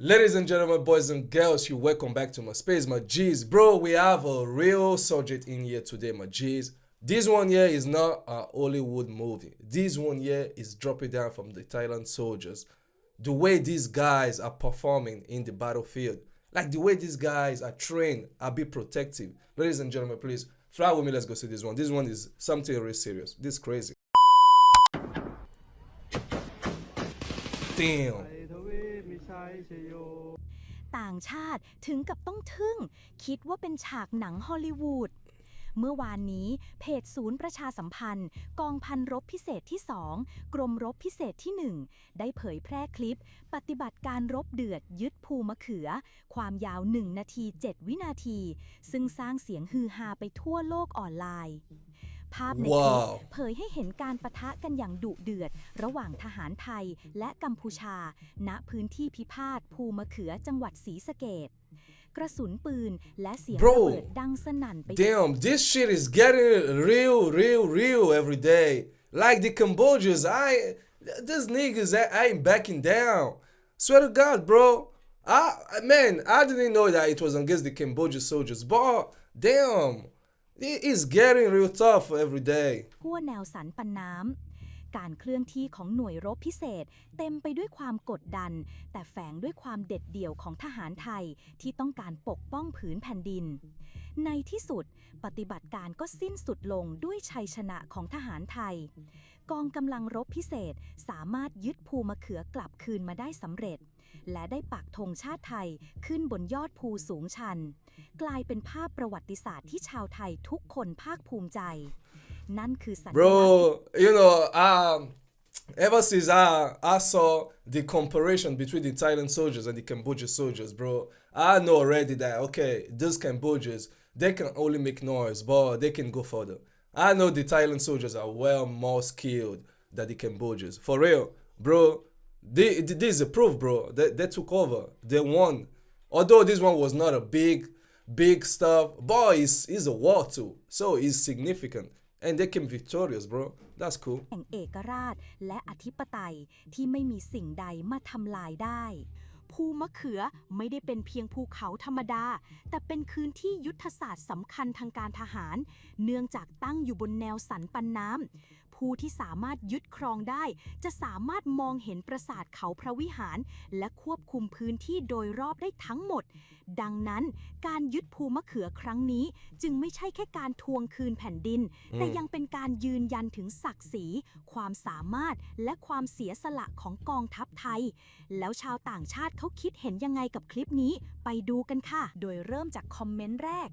Ladies and gentlemen, boys and girls, you welcome back to my space, my G's. Bro, we have a real subject in here today, my G's. This one here is not a Hollywood movie. This one here is dropping down from the Thailand soldiers. The way these guys are performing in the battlefield, like the way these guys are trained, are be protective. Ladies and gentlemen, please fly with me. Let's go see this one. This one is something really serious. This is crazy. Damn. ชัยชโย ต่างชาติถึงกับต้องทึ่ง คิดว่าเป็นฉากหนังฮอลลีวูด เมื่อวานนี้เพจศูนย์ประชาสัมพันธ์ กองพันรบพิเศษที่ 2 กรมรบพิเศษที่ 1 ได้เผยแพร่คลิป ปฏิบัติการรบเดือดยึดภูมะเขือ ความยาว 1 นาที 7 วินาที ซึ่งสร้างเสียงฮือฮาไปทั่วโลกออนไลน์ ภาพในคลิปว้าวเผยให้เห็นการปะทะกันอย่างดุเดือด ระหว่างทหารไทยและกัมพูชา ณพื้นที่พิพาทภูมะเขือจังหวัดศรีสะเกดกระสุนปืนและเสียง Bro ระเบิดดังสนั่นไป Damn, this shit is getting real, real, real every day. Like the Cambodians, I, these niggas I ain't backing down. Swear to God, bro. I, man, I didn't know that it was against the Cambodian soldiers, but damn, it is getting real tough every day. ทั่วแนวสันปันน้ำ การเคลื่อนที่ของหน่วยรบพิเศษ เต็มไปด้วยความกดดัน แต่แฝงด้วยความเด็ดเดี่ยวของทหารไทยที่ต้องการปกป้องผืนแผ่นดิน ในที่สุดปฏิบัติการก็สิ้นสุดลงด้วยชัยชนะของทหารไทย กองกำลังรบพิเศษสามารถยึดภูมะเขือกลับคืนมาได้สำเร็จ และได้ปักธงชาติไทยขึ้นบนยอดภูสูงชัน กลายเป็นภาพประวัติศาสตร์ที่ชาวไทยทุกคนภาคภูมิใจ นั่นคือสัญลักษณ์ Bro, you know, um, ever since I, I saw the comparison between the Thailand soldiers and the Cambodian soldiers, bro, I know already that, okay, those Cambodians, they can only make noise, but they can go further. I know the Thailand soldiers are well more skilled than the Cambodians. For real, bro, they, this is a proof, bro. They, they took over. They won. Although this one was not a big, big stuff, but it's, it's a war too. So it's significant. And they came victorious, bro. That's cool. แห่งเอกราชและอธิปไตยที่ไม่มีสิ่งใดมาทำลายได้ ภูมะเขือไม่ได้เป็นเพียงภูเขาธรรมดา แต่เป็นคืนที่ยุทธศาสตร์สำคัญทางการทหาร เนื่องจากตั้งอยู่บนแนวสันปันน้ำ ผู้ที่สามารถยึดครองได้ จะสามารถมองเห็นปราสาทเขาพระวิหาร และควบคุมพื้นที่โดยรอบได้ทั้งหมด ดังนั้นการยึดภูมะเขือครั้งนี้ จึงไม่ใช่แค่การทวงคืนแผ่นดิน แต่ยังเป็นการยืนยันถึงศักดิ์ศรี ความสามารถและความเสียสละของกองทัพไทย แล้วชาวต่างชาติเขาคิดเห็นยังไงกับคลิปนี้ ไปดูกันค่ะ โดยเริ่มจากคอมเมนต์แรก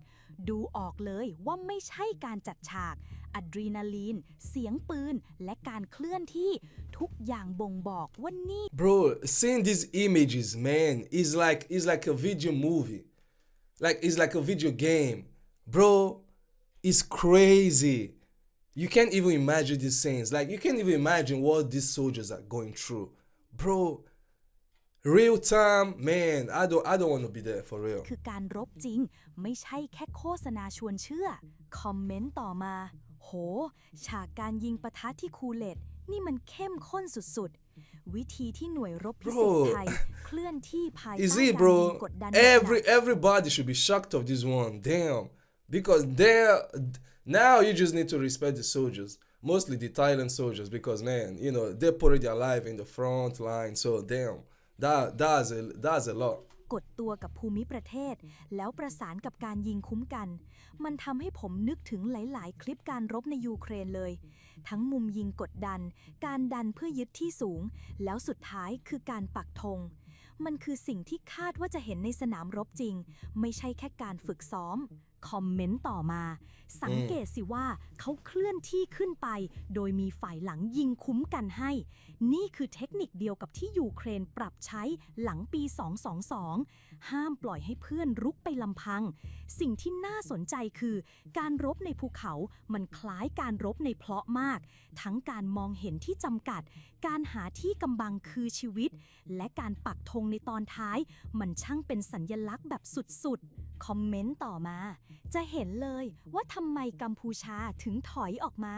ดูออกเลยว่าไม่ใช่การจัดฉากอะดรีนาลีน เสียงปืน และการเคลื่อนที่ทุกอย่างบ่งบอกว่านี่ Bro, seeing these images, man, is like is like a video movie. Like it's like a video game. Bro, it's crazy. You can't even imagine these scenes. Like you can't even imagine what these soldiers are going through. Bro, real time, man, I don't I don't want to be there for real. คือการรบจริง ไม่ใช่แค่โฆษณาชวนเชื่อ คอมเมนต์ต่อมา โห ฉากการยิงปะทะที่คูเลตนี่มันเข้มข้นสุดๆ วิธีที่หน่วยรบพิเศษ Bro ไทย เคลื่อนที่ภายใต้ Is การ it, ยิง bro? กดดัน Every everybody should be shocked of this one. Damn, because they're now you just need to respect the soldiers, mostly the Thailand soldiers, because man, you know they put their life in the front line. So damn, that that's a that's a lot. กดตัวกับภูมิประเทศ แล้วประสานกับการยิงคุ้มกัน มันทำให้ผมนึกถึงหลาย ๆ คลิปการรบในยูเครนเลย ทั้งมุมยิงกดดัน การดันเพื่อยึดที่สูง แล้วสุดท้ายคือการปักธงมันคือสิ่งที่คาดว่าจะเห็นในสนามรบจริง ไม่ใช่แค่การฝึกซ้อม คอมเมนต์ต่อมา สังเกตสิว่าเขาเคลื่อนที่ขึ้นไป โดยมีฝ่ายหลังยิงคุ้มกันให้ นี่คือเทคนิคเดียวกับที่ยูเครนปรับใช้หลังปี 222 ห้ามปล่อยให้เพื่อนรุกไปลำพัง สิ่งที่น่าสนใจคือ การรบในภูเขามันคล้ายการรบในเพลาะมาก ทั้งการมองเห็นที่จำกัด การหาที่กำบังคือชีวิต และการปักธงในตอนท้าย มันช่างเป็นสัญญลักษณ์แบบสุดๆ คอมเมนต์ต่อมา จะเห็นเลยว่าทำไมกัมพูชาถึงถอยออกมา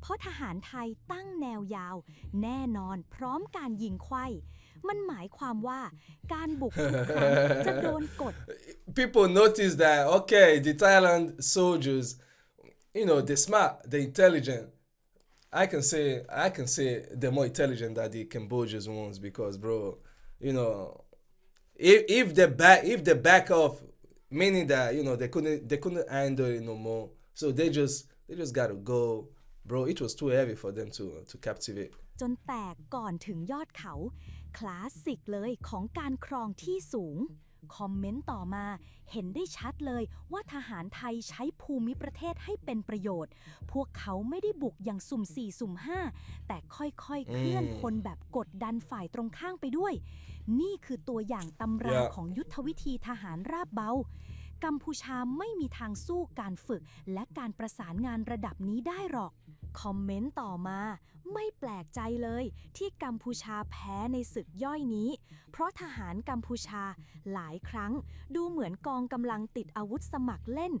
เพราะทหารไทยตั้งแนวยาว แน่นอนพร้อมการยิงไขว้มันหมายความว่าการบุกทุกครั้งจะโดนกด people notice that okay, the Thailand soldiers, you know, they smart, they intelligent. I can say I can say they're more intelligent than the Cambodians ones because, bro, you know, if if they back if they back off, meaning that you know they couldn't they couldn't handle it no more, so they just they just gotta go, bro. It was too heavy for them to to captivate. จนแตกก่อนถึงยอดเขา คลาสสิกเลยของการครองที่สูง คอมเมนต์ต่อมาเห็นได้ชัดเลยว่าทหารไทยใช้ภูมิประเทศให้เป็นประโยชน์ พวกเขาไม่ได้บุกอย่างสุ่มสี่สุ่มห้าแต่ค่อยๆ เคลื่อนพลแบบกดดันฝ่ายตรงข้างไปด้วย นี่คือตัวอย่างตำรา Yeah. ของยุทธวิธีทหารราบเบา กัมพูชาไม่มีทางสู้การฝึกและการประสานงานระดับนี้ได้หรอก คอมเมนต์ต่อมา ไม่แปลกใจเลยที่กัมพูชาแพ้ในศึกย่อยนี้ เพราะทหารกัมพูชาหลายครั้ง ดูเหมือนกองกำลังติดอาวุธสมัครเล่น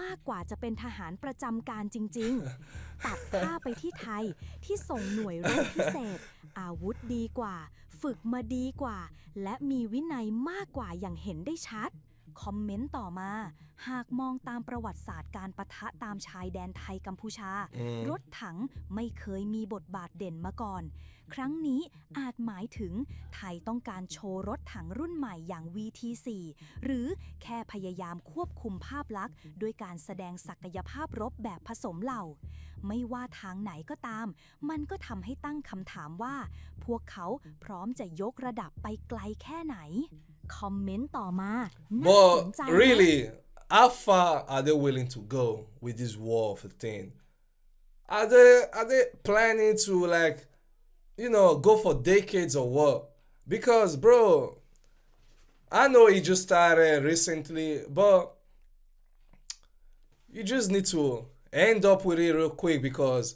มากกว่าจะเป็นทหารประจำการจริง ๆ ตัดภาไปที่ไทยที่ส่งหน่วยรบพิเศษ อาวุธดีกว่า ฝึกมาดีกว่า และมีวินัยมากกว่าอย่างเห็นได้ชัด คอมเมนต์ต่อมา หากมองตามประวัติศาสตร์การประทะตามชายแดนไทยกัมพูชา รถถังไม่เคยมีบทบาทเด่นมาก่อน ครั้งนี้อาจหมายถึงไทยต้องการโชว์รถถังรุ่นใหม่อย่าง VT4 หรือแค่พยายามควบคุมภาพลักษณ์ด้วยการแสดงศักยภาพรบแบบผสมเหล่า ไม่ว่าทางไหนก็ตาม มันก็ทำให้ตั้งคำถามว่า พวกเขาพร้อมจะยกระดับไปไกลแค่ไหน คอมเมนต์ต่อมาน่าสน But ใจนะ really, how far are they willing to go with this war of a thing? Are they are they planning to like, you know, go for decades or what? Because bro, I know he just started recently, but you just need to end up with it real quick because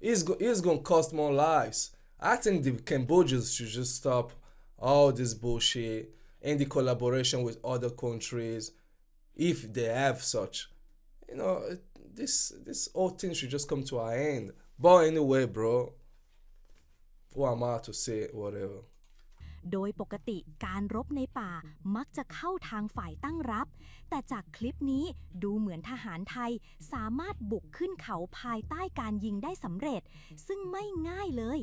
it's go- it's gonna cost more lives. I think the Cambodians should just stop all this bullshit and the collaboration with other countries, if they have such. You know, this this whole thing should just come to an end. But anyway, bro, who am I to say whatever? โดยปกติการรบในป่ามักจะเข้าทางฝ่ายตั้งรับ แต่จากคลิปนี้ดูเหมือนทหารไทยสามารถบุกขึ้นเขาภายใต้การยิงได้สำเร็จ ซึ่งไม่ง่ายเลย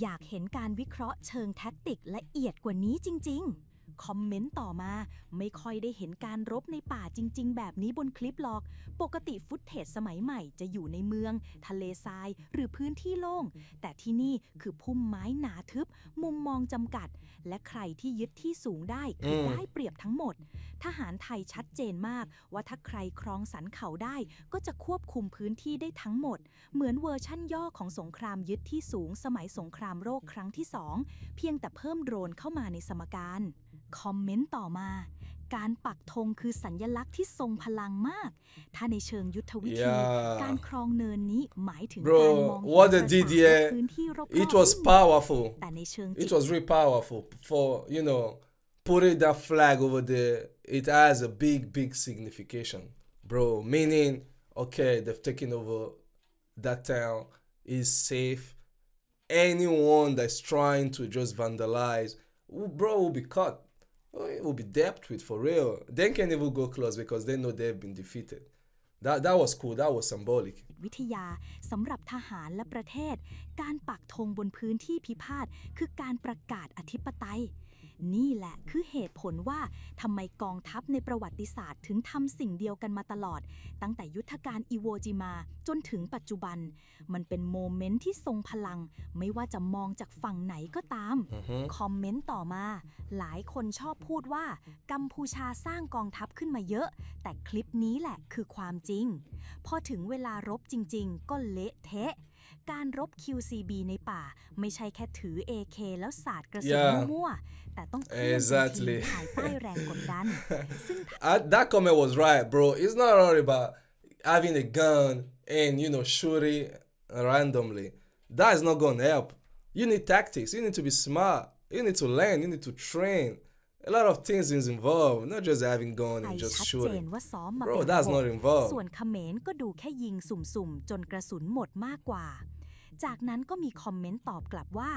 อยากเห็นการวิเคราะห์เชิงแท็กติกละเอียดกว่านี้จริง ๆ คอมเมนต์ต่อมา ไม่ค่อยได้เห็นการรบในป่าจริง ๆ แบบนี้บนคลิปหรอก ปกติฟุตเทจสมัยใหม่จะอยู่ในเมือง ทะเลทราย หรือพื้นที่โล่ง แต่ที่นี่คือพุ่มไม้หนาทึบ มุมมองจำกัด และใครที่ยึดที่สูงได้คืออมได้เปรียบทั้งหมด ทหารไทยชัดเจนมาก ว่าถ้าใครครองสันเขาได้ก็จะควบคุมพื้นที่ได้ทั้งหมด เหมือนเวอร์ชั่นย่อของสงครามยึดที่สูงสมัยสงครามโลกครั้งที่สองเพียงแต่เพิ่มโดรนเข้ามาในสมการ คอมเมนต์ต่อมา การปักธงคือสัญญลักษณ์ที่ทรงพลังมาก ถ้าในเชิงยุทธวิธี Yeah. การครองเนินนี้หมายถึง Bro, การมองเห็น what they ปรา did สาท here, และพื้นที่รอบๆ It was ไม่หมด powerful. แต่ในเชิงจิ It ต was really powerful for you know putting that flag over there. It has a big, big signification, bro. Meaning, okay, they've taken over that town is safe. Anyone that's trying to just vandalize, will- bro, will be caught. Oh, It will be dealt with for real. They can even go close because they know they've been defeated. That that was cool. That was symbolic. วิทยาสำหรับทหารและประเทศ การปักธงบนพื้นที่พิพาทคือการประกาศอธิปไตย นี่แหละคือเหตุผลว่าทำไมกองทัพในประวัติศาสตร์ ถึงทำสิ่งเดียวกันมาตลอด ตั้งแต่ยุทธการอิโวจิมาจนถึงปัจจุบัน มันเป็นโมเมนต์ที่ทรงพลัง ไม่ว่าจะมองจากฝั่งไหนก็ตาม คอมเมนต์ต่อมา หลายคนชอบพูดว่า กัมพูชาสร้างกองทัพขึ้นมาเยอะ แต่คลิปนี้แหละคือความจริง พอถึงเวลารบจริง ๆ ก็เละเทะ การรบ QCB ในป่า ไม่ใช่แค่ถือ AK แล้วสาดกระสุน Yeah. มั่วๆแต่ต้องเคลื่อนเป็นที Exactly. มภายใต้แรงกดดัน ซึ่ง I, that comment was right, bro. It's not all about having a gun and you know shooting randomly. That is not gonna help. You need tactics. You need to be smart. You need to learn. You need to train. A lot of things is involved, not just having gun ไท and ย just ชัดเจน shooting. ว่าซ้อมมา Bro, เป็น that's ระบบ not involved. ส่วนเขมรก็ดูแค่ยิงสุ่มๆ จนกระสุนหมดมากกว่า จากนั้นก็มีคอมเมนต์ตอบกลับว่า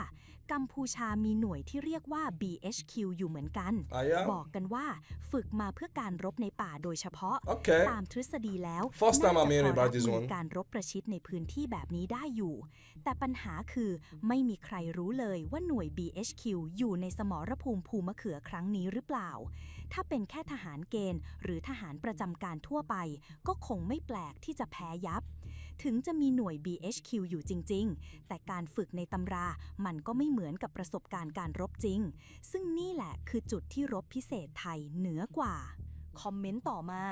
กัมพูชามีหน่วยที่เรียกว่า BHQ อยู่เหมือนกัน Ah, yeah? บอกกันว่าฝึกมาเพื่อการรบในป่าโดยเฉพาะ Okay. ตามทฤษฎีแล้ว First time น่า I'm จะ hearing พอรับ about this มือ one การรบประชิดในพื้นที่แบบนี้ได้อยู่ แต่ปัญหาคือไม่มีใครรู้เลยว่าหน่วย BHQ อยู่ในสมรภูมิภูมะเขือครั้งนี้หรือเปล่า ถ้าเป็นแค่ทหารเกณฑ์ หรือทหารประจำการทั่วไป ก็คงไม่แปลกที่จะแพ้ยับ ถึงจะมีหน่วย BHQ อยู่จริง ๆ แต่การฝึกในตำรามันก็ไม่เหมือนกับประสบการณ์การรบจริง ซึ่งนี่แหละคือจุดที่รบพิเศษไทยเหนือกว่าคอมเมนต์ต่อมา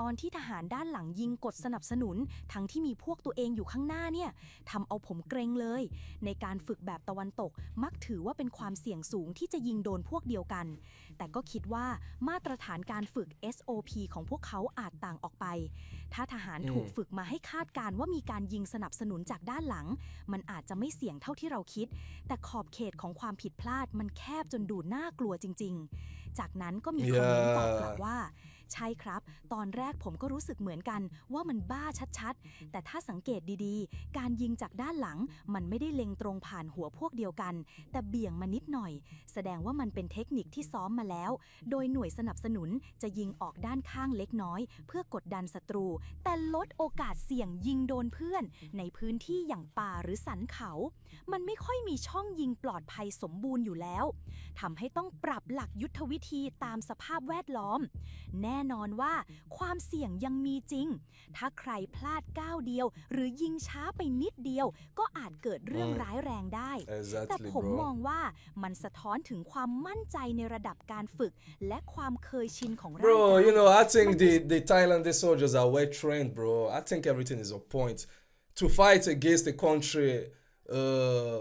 ตอนที่ทหารด้านหลังยิงกดสนับสนุน ทั้งที่มีพวกตัวเองอยู่ข้างหน้าเนี่ยทำเอาผมเกรงเลย ในการฝึกแบบตะวันตกมักถือว่าเป็นความเสี่ยงสูงที่จะยิงโดนพวกเดียวกัน แต่ก็คิดว่ามาตรฐานการฝึก SOP ของพวกเขาอาจต่างออกไป ถ้าทหารถูกฝึกมาให้คาดการณ์ว่ามีการยิงสนับสนุนจากด้านหลัง มันอาจจะไม่เสี่ยงเท่าที่เราคิด แต่ขอบเขตของความผิดพลาดมันแคบจนดูน่ากลัวจริง ๆ จากนั้นก็มีคอมเมนต์ตอบกลับว่า ใช่ครับ ตอนแรกผมก็รู้สึกเหมือนกันว่ามันบ้าชัดๆ แต่ถ้าสังเกตดีๆ การยิงจากด้านหลังมันไม่ได้เล็งตรงผ่านหัวพวกเดียวกัน แต่เบี่ยงมานิดหน่อย แสดงว่ามันเป็นเทคนิคที่ซ้อมมาแล้ว โดยหน่วยสนับสนุนจะยิงออกด้านข้างเล็กน้อย เพื่อกดดันศัตรู แต่ลดโอกาสเสี่ยงยิงโดนเพื่อน ในพื้นที่อย่างป่าหรือสันเขา มันไม่ค่อยมีช่องยิงปลอดภัยสมบูรณ์อยู่แล้วทำให้ต้องปรับหลักยุทธวิธีตามสภาพแวดล้อม แน่นอนว่าความเสี่ยงยังมีจริง ถ้าใครพลาดก้าวเดียว หรือยิงช้าไปนิดเดียว ก็อาจเกิดเรื่องอืมร้ายแรงได้แต่ Exactly, ผมมอง bro. ว่ามันสะท้อนถึงความมั่นใจในระดับการฝึก และความเคยชินของร่าง Bro, กาย you know, I think the, the Thailandese soldiers are well trained, bro. I think everything is on point. To fight against a country uh,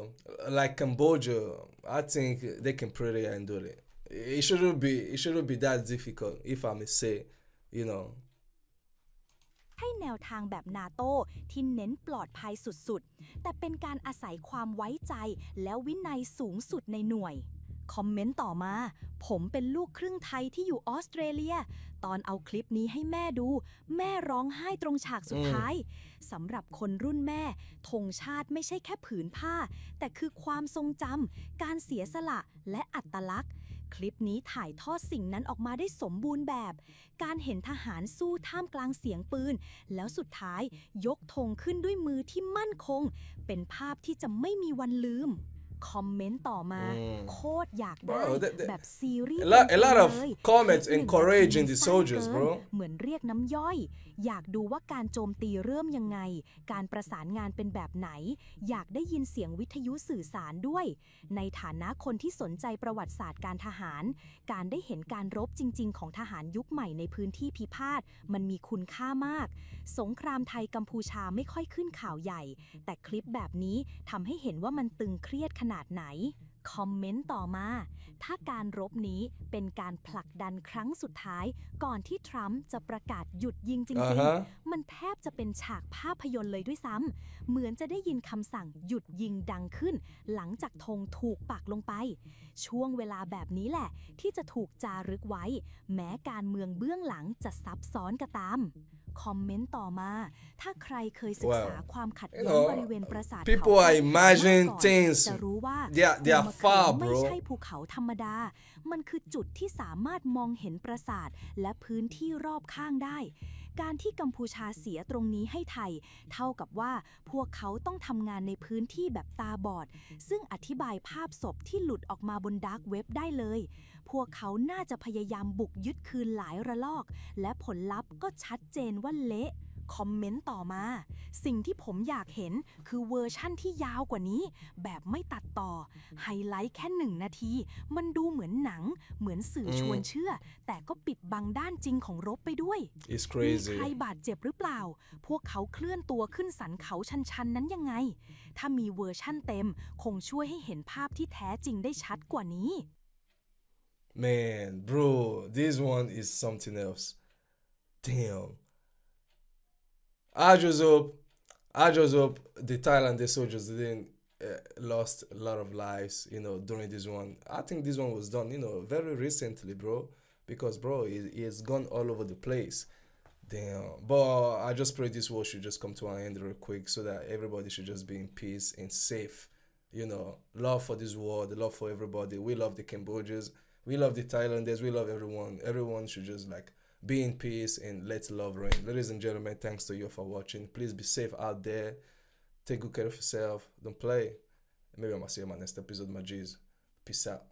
like Cambodia, I think they can pretty handle it. It shouldn't be it shouldn't be that difficult, if I may say, you know. ให้แนวทางแบบนาโต้ที่เน้นปลอดภัยสุดๆ แต่เป็นการอาศัยความไว้ใจและวินัยสูงสุดในหน่วย คอมเมนต์ต่อมา ผมเป็นลูกครึ่งไทยที่อยู่ออสเตรเลีย ตอนเอาคลิปนี้ให้แม่ดู แม่ร้องไห้ตรงฉากสุดท้ายสำหรับคนรุ่นแม่ธงชาติไม่ใช่แค่ผืนผ้า แต่คือความทรงจำการเสียสละและอัตลักษณ์ คลิปนี้ถ่ายทอดสิ่งนั้นออกมาได้สมบูรณ์แบบ การเห็นทหารสู้ท่ามกลางเสียงปืน แล้วสุดท้ายยกธงขึ้นด้วยมือที่มั่นคง เป็นภาพที่จะไม่มีวันลืม คอมเมนต์ต่อมาอืมโคตรอยากได้ Bro, that- that- แบบซีรีส์ A lot- เต็ a ม lot ๆ of เลย comments คลิปหนึ่ง encouraging นาที the สั้น soldiers, เกิน bro. เหมือนเรียกน้ำย่อย อยากดูว่าการโจมตีเริ่มยังไง การประสานงานเป็นแบบไหน อยากได้ยินเสียงวิทยุสื่อสารด้วย ในฐานะคนที่สนใจประวัติศาสตร์การทหาร การได้เห็นการรบจริง ๆ ของทหารยุคใหม่ในพื้นที่พิพาทมันมีคุณค่ามาก สงครามไทยกัมพูชาไม่ค่อยขึ้นข่าวใหญ่ แต่คลิปแบบนี้ทำให้เห็นว่ามันตึงเครียดขนาดไหน คอมเมนต์ต่อมา ถ้าการรบนี้เป็นการผลักดันครั้งสุดท้าย ก่อนที่ทรัมป์จะประกาศหยุดยิงจริง Uh-huh. ๆ มันแทบจะเป็นฉากภาพยนตร์เลยด้วยซ้ำ เหมือนจะได้ยินคำสั่งหยุดยิงดังขึ้น หลังจากธงถูกปักลงไป ช่วงเวลาแบบนี้แหละ ที่จะถูกจารึกไว้ แม้การเมืองเบื้องหลังจะซับซ้อนก็ตาม คอมเมนต์ต่อมา ถ้าใครเคยศึกษา Well, ความขัด you แย้ง know, บริเวณปราสาท people เขา are พนม imagining ก่อน things. จะรู้ว่า They are- they are ภูมะเขือ far, ไม่ bro. ใช่ภูเขาธรรมดา มันคือจุดที่สามารถมองเห็นปราสาทและพื้นที่รอบข้างได้ การที่กัมพูชาเสียตรงนี้ให้ไทย เท่ากับว่าพวกเขาต้องทำงานในพื้นที่แบบตาบอด ซึ่งอธิบายภาพศพที่หลุดออกมาบนดาร์กเว็บได้เลย พวกเขาน่าจะพยายามบุกยึดคืนหลายระลอก และผลลัพธ์ก็ชัดเจนว่าเละ คอมเมนต์ต่อมา สิ่งที่ผมอยากเห็นคือเวอร์ชั่นที่ยาวกว่านี้ แบบไม่ตัดต่อ ไฮไลท์แค่หนึ่งนาที มันดูเหมือนหนัง เหมือนสื่อชวนเชื่อ แต่ก็ปิดบังด้านจริงของรบไปด้วย It's มี crazy. ใครบาดเจ็บหรือเปล่า พวกเขาเคลื่อนตัวขึ้นสันเขาชันๆ นั้นยังไง ถ้ามีเวอร์ชั่นเต็ม คงช่วยให้เห็นภาพที่แท้จริงได้ชัดกว่านี้ Man, bro, this one is something else. Damn. I just hope, I just hope the Thailandese soldiers didn't uh, lost a lot of lives, you know, during this one. I think this one was done, you know, very recently, bro, because bro, he has gone all over the place. Damn. But I just pray this war should just come to an end real quick so that everybody should just be in peace and safe. You know, love for this world, the love for everybody. We love the Cambodians. We love the Thailanders. We love everyone. Everyone should just like be in peace and let love reign. Ladies and gentlemen, thanks to you for watching. Please be safe out there. Take good care of yourself. Don't play. Maybe I'm gonna see you in my next episode, my G's. Peace out.